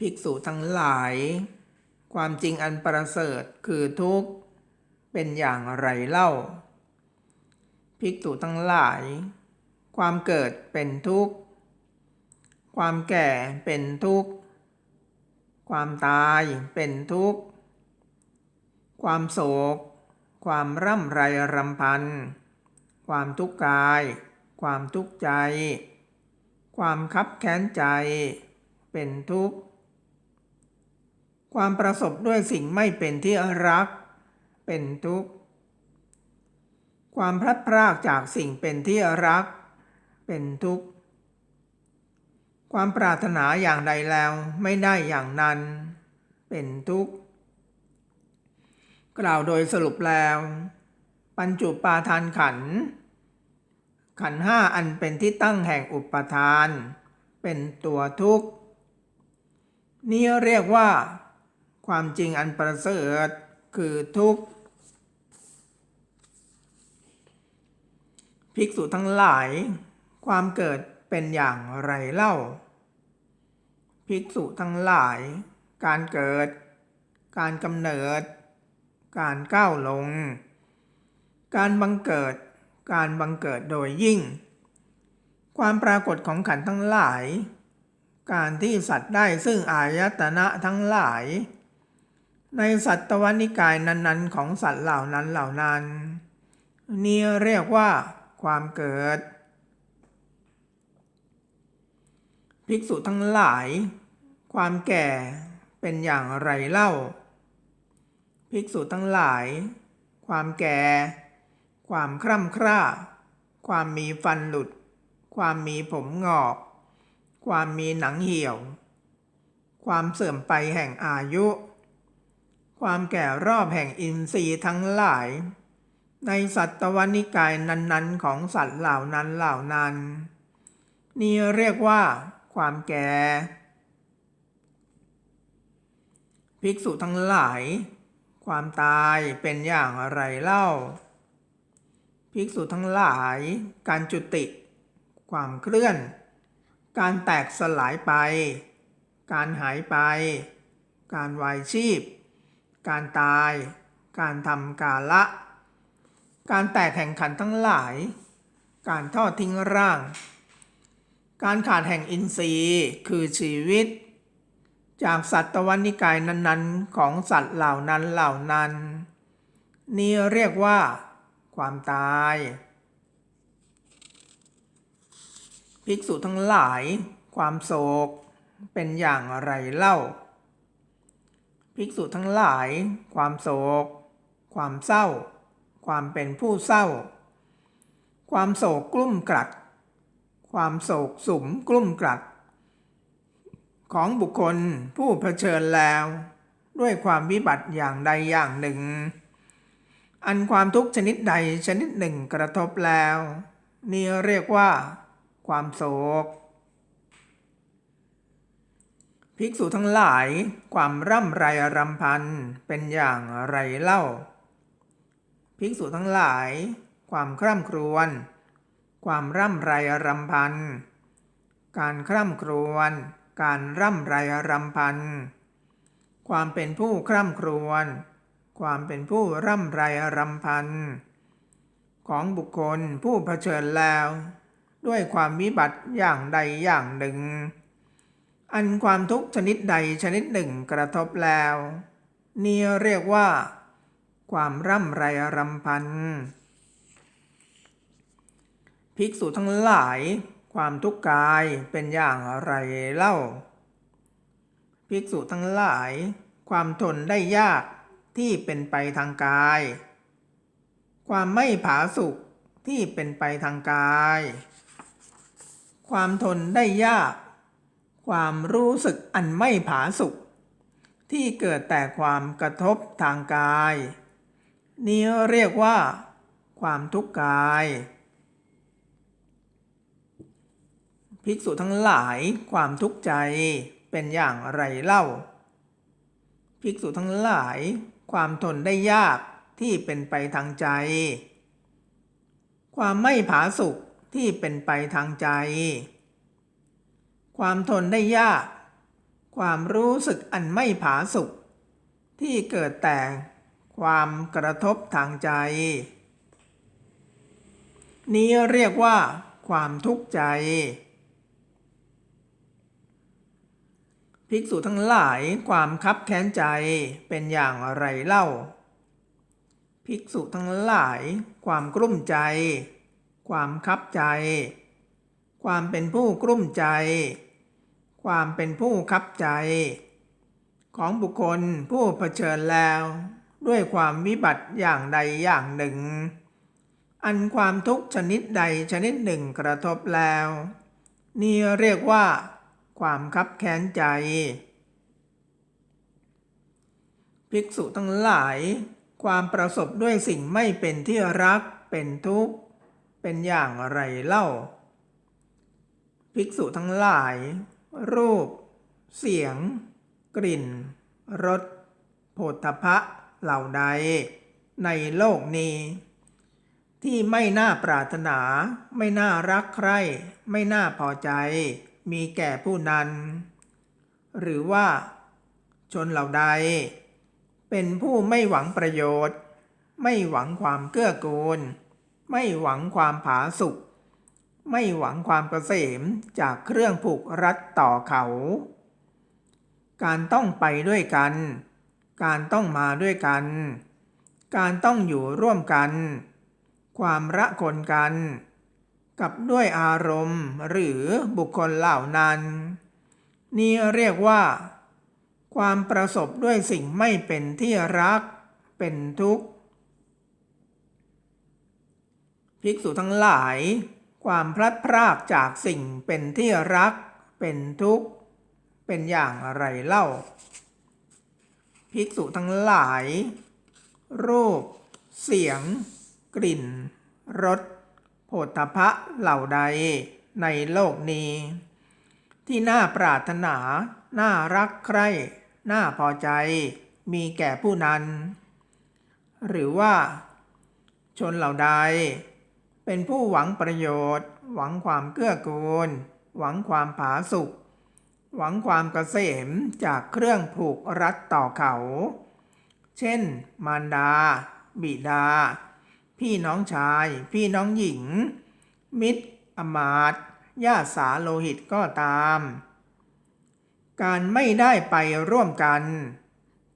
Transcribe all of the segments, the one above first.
ภิกษุทั้งหลาย ความจริงอันประเสริฐคือทุกข์เป็นอย่างไรเล่า ภิกษุทั้งหลาย ความเกิดเป็นทุกข์ ความแก่เป็นทุกข์ ความตายเป็นทุกข์ ความโศก ความร่ำไรรำพัน ความทุกข์กาย ความทุกข์ใจ ความคับแค้นใจ เป็นทุกข์ ความประสบด้วยสิ่งไม่เป็นที่รัก เป็นทุกข์ ความพลัดพรากจากสิ่งเป็นที่รัก เป็นทุกข์ ความปรารถนาอย่างใดแล้วไม่ได้อย่างนั้น เป็นทุกข์ กล่าวโดยสรุปแล้ว ปัญจุปาทานขัน ขันห้าอันเป็นที่ตั้งแห่งอุปทาน เป็นตัวทุกข์ นี้เรียกว่า ความจริงอันประเสริฐคือทุกข์ภิกษุทั้งหลาย ความเกิดเป็นอย่างไรเล่า ภิกษุทั้งหลาย การเกิด การกำเนิด การก้าวลง การบังเกิด การบังเกิดโดยยิ่ง ความปรากฏของขันทั้งหลาย การที่สัตว์ได้ซึ่งอายตนะทั้งหลาย ในสัตวนิกายนั้นๆ ของสัตว์เหล่านั้นเหล่านั้น นี่เรียกว่าความเกิด ภิกษุทั้งหลาย ความแก่เป็นอย่างไรเล่า ภิกษุทั้งหลาย ความแก่ ความคร่ำคร่า ความมีฟันหลุด ความมีผมงอก ความมีหนังเหี่ยว ความเสื่อมไปแห่งอายุ ความแก่รอบแห่งอินทรีย์ทั้งหลาย ในสัตวนิกายนั้นๆ ของสัตว์เหล่านั้นเหล่านั้น นี่เรียกว่า ความแก่ ภิกษุทั้งหลาย ความตายเป็นอย่างไรเล่า ภิกษุทั้งหลาย การจุติ ความเคลื่อน การแตกสลายไป การหายไป การวายชีพ การตาย การทำกาละ การแตกแห่งขันทั้งหลาย การทอดทิ้งร่าง การขาดแห่งอินทรีย์คือชีวิต จากสัตว์ตะวันิกายนั้นๆ ของสัตว์เหล่านั้นเหล่านั้น นี่เรียกว่า ความตาย ภิกษุทั้งหลาย ความโศกเป็นอย่างไรเล่า ภิกษุทั้งหลาย ความโศก ความเศร้า ความเป็นผู้เศร้า ความโศกกลุ่มกลัด ความโศกสุมกลุ่มกลัด ของบุคคลผู้เผชิญแล้ว ด้วยความวิบัติอย่างใดอย่างหนึ่ง อันความทุกข์ชนิดใดชนิดหนึ่งกระทบแล้ว นี่เรียกว่า ความโศก ภิกษุทั้งหลายความร่ำไรรำพันเป็นอย่างไรเล่า ภิกษุทั้งหลาย ความคร่ำครวญความร่ำไรรำพันการคร่ำครวญการร่ำไรรำพันความเป็นผู้คร่ำครวญความเป็นผู้ร่ำไรรำพันของบุคคลผู้เผชิญแล้ว ด้วยความวิบัติอย่างใดอย่างหนึ่ง อันความทุกข์ชนิดใดชนิดหนึ่งกระทบแล้ว นี่เรียกว่า ความร่ำไรรำพัน ภิกษุทั้งหลาย ความทุกข์กายเป็นอย่างไรเล่า ภิกษุทั้งหลาย ความทนได้ยากที่เป็นไปทางกาย ความไม่ผาสุกที่เป็นไปทางกาย ความทนได้ยาก ความรู้สึกอันไม่ผาสุกที่เกิดแต่ความกระทบทางกาย นี้เรียกว่า ความทุกข์กาย ภิกษุทั้งหลายความทุกข์ใจเป็นอย่างไรเล่า ภิกษุทั้งหลายความทนได้ยากที่เป็นไปทางใจ ความไม่ผาสุกที่เป็นไปทางใจ ความทนได้ยาก ความรู้สึกอันไม่ผาสุกที่เกิดแต่ความกระทบทางใจ นี้เรียกว่า ความทุกข์ใจ ภิกษุทั้งหลายความคับแค้นใจเป็นอย่างไรเล่า ภิกษุทั้งหลาย ความกลุ้มใจ ความคับใจ ความเป็นผู้กลุ้มใจ ความเป็นผู้คับใจ ของบุคคลผู้เผชิญแล้ว ด้วยความวิบัติอย่างใดอย่างหนึ่ง อันความทุกข์ชนิดใดชนิดหนึ่งกระทบแล้ว นี่เรียกว่า ความคับแค้นใจ ภิกษุทั้งหลาย ความประสบด้วยสิ่งไม่เป็นที่รักเป็นทุกข์ เป็นอย่างไรเล่า ภิกษุทั้งหลาย รูป เสียง กลิ่น รสโผฏฐพะเหล่าใด ในโลกนี้ ที่ไม่น่าปรารถนา ไม่น่ารักใคร่ ไม่น่าพอใจ มีแก่ผู้นั้น หรือว่า ชนเหล่าใด เป็นผู้ไม่หวังประโยชน์ ไม่หวังความเกื้อกูล ไม่หวังความผาสุก ไม่หวังความเกษมจากเครื่องผูกรัดต่อเขา การต้องไปด้วยกัน การต้องมาด้วยกัน การต้องอยู่ร่วมกัน ความระคนกัน กับด้วยอารมณ์หรือบุคคลเหล่านั้น นี่เรียกว่า ความประสบด้วยสิ่งไม่เป็นที่รัก เป็นทุกข์ภิกษุทั้งหลาย ความพลัดพรากจากสิ่งเป็นที่รัก เป็นทุกข์ เป็นอย่างไรเล่า ภิกษุทั้งหลาย รูป เสียง กลิ่น รสโผฏฐพะเหล่าใดในโลกนี้ ที่น่าปรารถนา น่ารักใคร่ น่าพอใจ มีแก่ผู้นั้น หรือว่า ชนเหล่าใด เป็นผู้หวังประโยชน์ หวังความเกื้อกูล หวังความผาสุกหวังความกเกษมจากเครื่องผูกรัดต่อเขา เช่น มารดา บิดา พี่น้องชาย พี่น้องหญิง มิตร อมาตญาติสาโลหิตก็ตาม การไม่ได้ไปร่วมกัน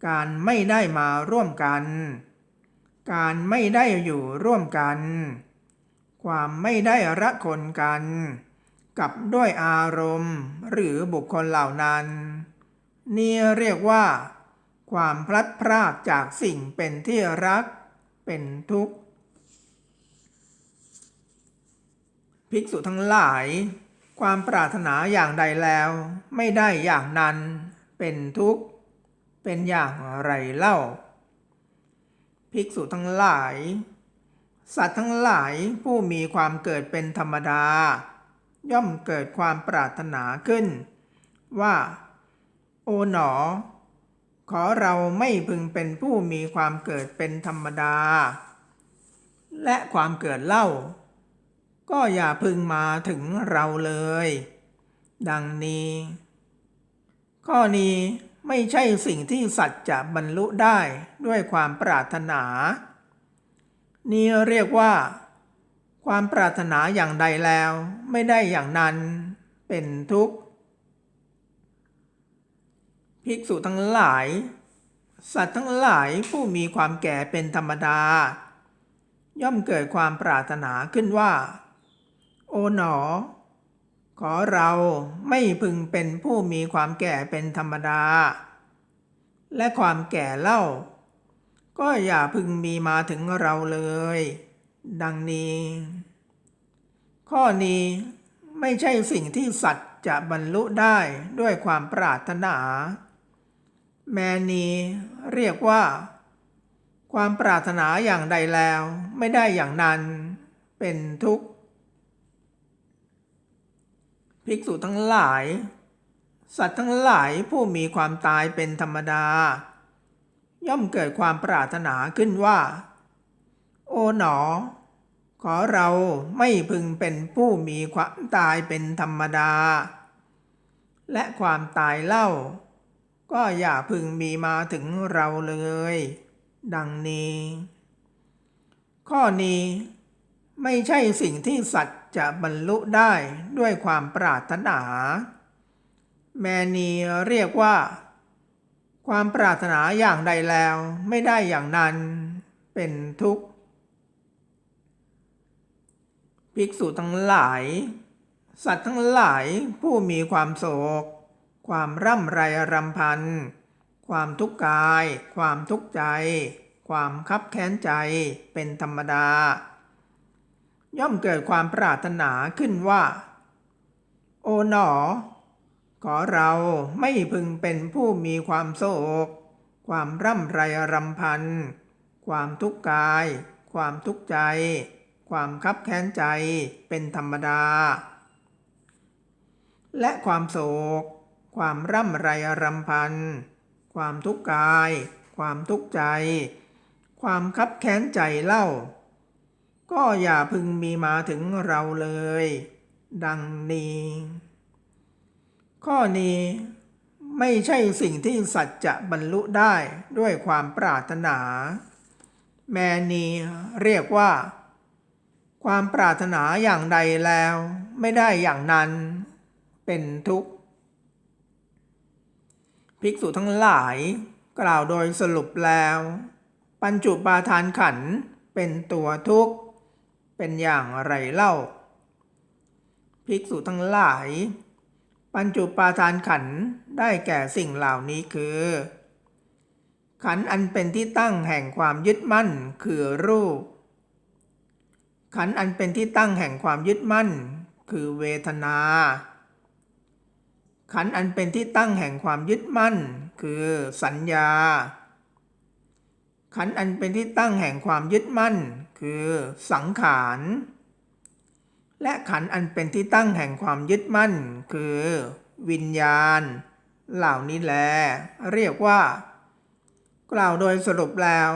การไม่ได้มาร่วมกัน การไม่ได้อยู่ร่วมกัน ความไม่ได้ระคนกัน กับด้วยอารมณ์ หรือบุคคลเหล่านั้น นี่เรียกว่า ความพลัดพรากจากสิ่งเป็นที่รัก เป็นทุกข์ ภิกษุทั้งหลาย ความปรารถนาอย่างใดแล้ว ไม่ได้อย่างนั้น เป็นทุกข์ เป็นอย่างไรเล่า ภิกษุทั้งหลาย สัตว์ทั้งหลายผู้มีความเกิดเป็นธรรมดา ย่อมเกิดความปรารถนาขึ้น ว่า โอ๋หนอ ขอเราไม่พึงเป็นผู้มีความเกิดเป็นธรรมดา และความเกิดเล่า ก็อย่าพึงมาถึงเราเลย ดังนี้ ข้อนี้ไม่ใช่สิ่งที่สัตว์จะบรรลุได้ด้วยความปรารถนา นี่เรียกว่า ความปรารถนาอย่างใดแล้วไม่ได้อย่างนั้นเป็นทุกข์ ภิกษุทั้งหลาย สัตว์ทั้งหลายผู้มีความแก่เป็นธรรมดา ย่อมเกิดความปรารถนาขึ้นว่า โอ๋หนอ ขอเราไม่พึงเป็นผู้มีความแก่เป็นธรรมดา และความแก่เล่า ก็อย่าพึงมีมาถึงเราเลย ดังนี้ ข้อนี้ไม่ใช่สิ่งที่สัตว์จะบรรลุได้ด้วยความปรารถนา แม้นี้เรียกว่า ความปรารถนาอย่างใดแล้วไม่ได้อย่างนั้นเป็นทุกข์ภิกษุทั้งหลาย สัตว์ทั้งหลายผู้มีความตายเป็นธรรมดา ย่อมเกิดความปรารถนาขึ้นว่า โอ๋หนอ ขอเราไม่พึงเป็นผู้มีความตายเป็นธรรมดา และความตายเล่า ก็อย่าพึงมีมาถึงเราเลย ดังนี้ ข้อนี้ไม่ใช่สิ่งที่สัตว์จะบรรลุได้ด้วยความปรารถนา แมนีเรียกว่า ความปรารถนาอย่างใดแล้วไม่ได้อย่างนั้นเป็นทุกข์ ภิกษุทั้งหลาย สัตว์ทั้งหลายผู้มีความโศก ความร่ำไรรำพัน ความทุกข์กาย ความทุกข์ใจ ความคับแค้นใจเป็นธรรมดา ย่อมเกิดความปรารถนาขึ้นว่า โอ๋หนอ ขอเราไม่พึงเป็นผู้มีความโศก ความร่ำไรรำพัน ความทุกข์กาย ความทุกข์ใจ ความคับแค้นใจเป็นธรรมดา และความโศก ความร่ำไรรำพัน ความทุกข์กาย ความทุกข์ใจ ความคับแค้นใจเล่า ก็อย่าพึงมีมาถึงเราเลย ดังนี้ ข้อนี้ไม่ใช่สิ่งที่สัตว์จะบรรลุได้ด้วยความปรารถนา แมนีเรียกว่า ความปรารถนาอย่างใดแล้ว ไม่ได้อย่างนั้น เป็นทุกข์ ภิกษุทั้งหลายกล่าวโดยสรุปแล้ว ปัญจุปาทานขันเป็นตัวทุกข์ เป็นอย่างไรเล่า ภิกษุทั้งหลาย ปัญจุปาทานขันได้แก่สิ่งเหล่านี้คือ ขันอันเป็นที่ตั้งแห่งความยึดมั่นคือรูป ขันอันเป็นที่ตั้งแห่งความยึดมั่น คือเวทนา ขันอันเป็นที่ตั้งแห่งความยึดมั่น คือสัญญา ขันอันเป็นที่ตั้งแห่งความยึดมั่น คือสังขาร และขันอันเป็นที่ตั้งแห่งความยึดมั่น คือ วิญญาณ เหล่านี้แล เรียกว่า กล่าวโดยสรุปแล้ว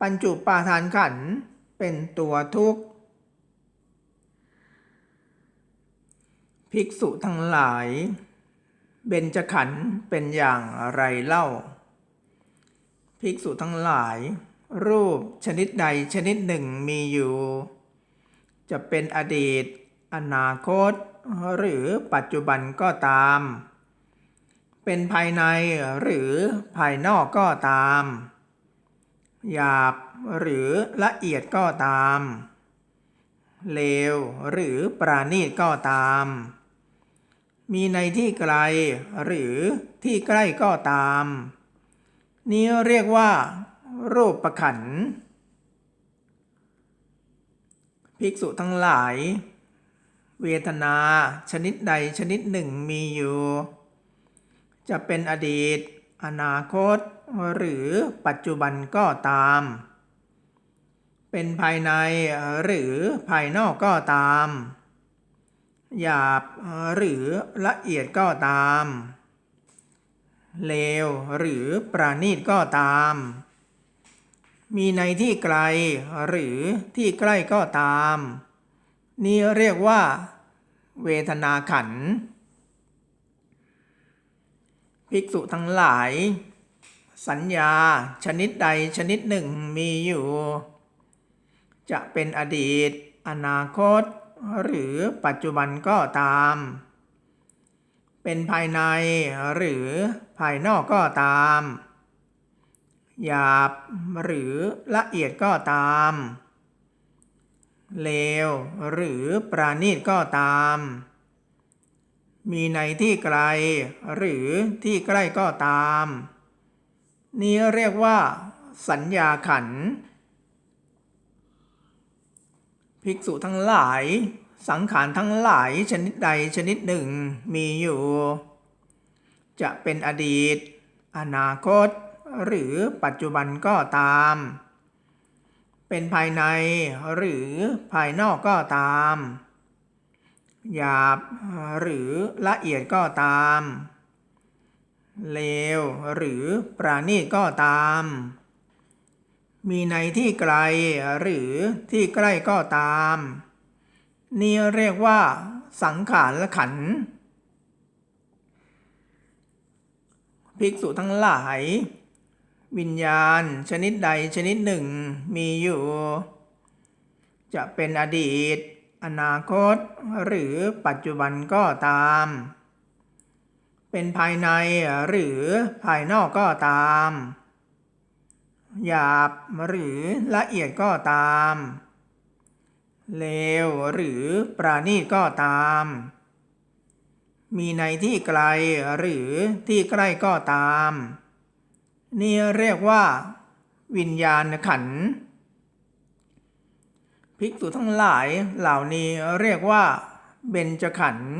ปัญจุปาทานขันเป็นตัวทุกข์ ภิกษุทั้งหลาย เบญจขันเป็นอย่างไรเล่า ภิกษุทั้งหลาย รูปชนิดใดชนิดหนึ่งมีอยู่ จะเป็นอดีต อนาคต หรือปัจจุบันก็ตาม เป็นภายในหรือภายนอกก็ตาม หยาบหรือละเอียดก็ตาม เลวหรือปราณีตก็ตาม มีในที่ไกลหรือที่ใกล้ก็ตาม นี้เรียกว่า รูปประขัน ภิกษุทั้งหลาย เวทนาชนิดใดชนิดหนึ่งมีอยู่ จะเป็นอดีต อนาคต หรือปัจจุบันก็ตาม เป็นภายในหรือภายนอกก็ตาม หยาบหรือละเอียดก็ตาม เลวหรือปราณีตก็ตาม มีในที่ไกลหรือที่ใกล้ก็ตาม นี่เรียกว่า เวทนาขันธ์ภิกษุทั้งหลาย สัญญาชนิดใดชนิดหนึ่งมีอยู่ จะเป็นอดีต อนาคต หรือปัจจุบันก็ตาม เป็นภายในหรือภายนอกก็ตาม หยาบหรือละเอียดก็ตาม เลว หรือปราณีตก็ตาม มีในที่ไกล หรือที่ใกล้ก็ตาม นี้เรียกว่า สัญญาขัน ภิกษุทั้งหลาย สังขารทั้งหลายชนิดใดชนิดหนึ่งมีอยู่ จะเป็นอดีต อนาคต หรือปัจจุบันก็ตาม เป็นภายในหรือภายนอกก็ตาม หยาบหรือละเอียดก็ตาม เลวหรือปราณีตก็ตาม มีในที่ไกลหรือที่ใกล้ก็ตาม นี่เรียกว่า สังขารละขัน ภิกษุทั้งหลาย วิญญาณชนิดใดชนิดหนึ่งมีอยู่ จะเป็นอดีต อนาคต หรือปัจจุบันก็ตาม เป็นภายในหรือภายนอกก็ตาม หยาบหรือละเอียดก็ตาม เลวหรือปราณีตก็ตาม มีในที่ไกลหรือที่ใกล้ก็ตาม นี่เรียกว่า วิญญาณขัน ภิกษุทั้งหลายเหล่านี้เรียกว่าเบญจขันธ์